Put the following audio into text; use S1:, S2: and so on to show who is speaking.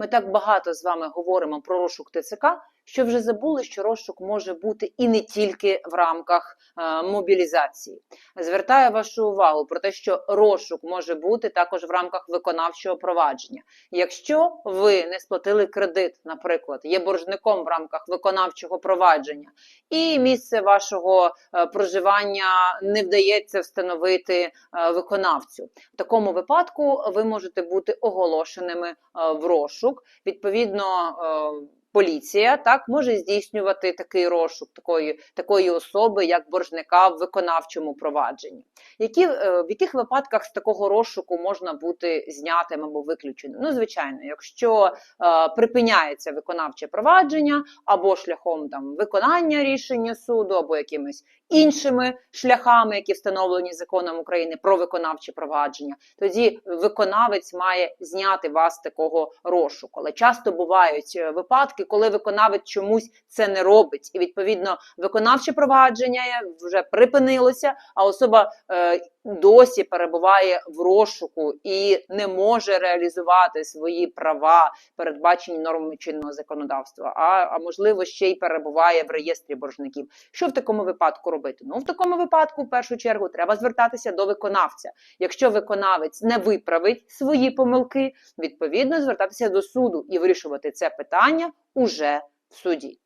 S1: Ми так багато з вами говоримо про розшук ТЦК, що вже забули, що розшук може бути і не тільки в рамках е, мобілізації. Звертаю вашу увагу про те, що розшук може бути також в рамках виконавчого провадження. Якщо ви не сплатили кредит, наприклад, є боржником в рамках виконавчого провадження, і місце вашого е, проживання не вдається встановити е, виконавцю. В такому випадку ви можете бути оголошеними е, в розшук. Відповідно, е, поліція так може здійснювати такий розшук такої, такої особи, як боржника в виконавчому провадженні. Які, е, в яких випадках з такого розшуку можна бути знятим або виключеним? Ну, звичайно, якщо е, припиняється виконавче провадження або шляхом там виконання рішення суду, або якимись іншими шляхами, які встановлені законом України про виконавче провадження, тоді виконавець має зняти вас з такого розшуку. Але часто бувають е, випадки, коли виконавець чомусь це не робить, і відповідно виконавче провадження вже припинилося, а особа е, досі перебуває в розшуку і не може реалізувати свої права, передбачені нормами чинного законодавства, а, а можливо ще й перебуває в реєстрі боржників. Що в такому випадку робити? Ну в такому випадку, в першу чергу, треба звертатися до виконавця. Якщо виконавець не виправить свої помилки, відповідно звертатися до суду і вирішувати це питання уже в суді.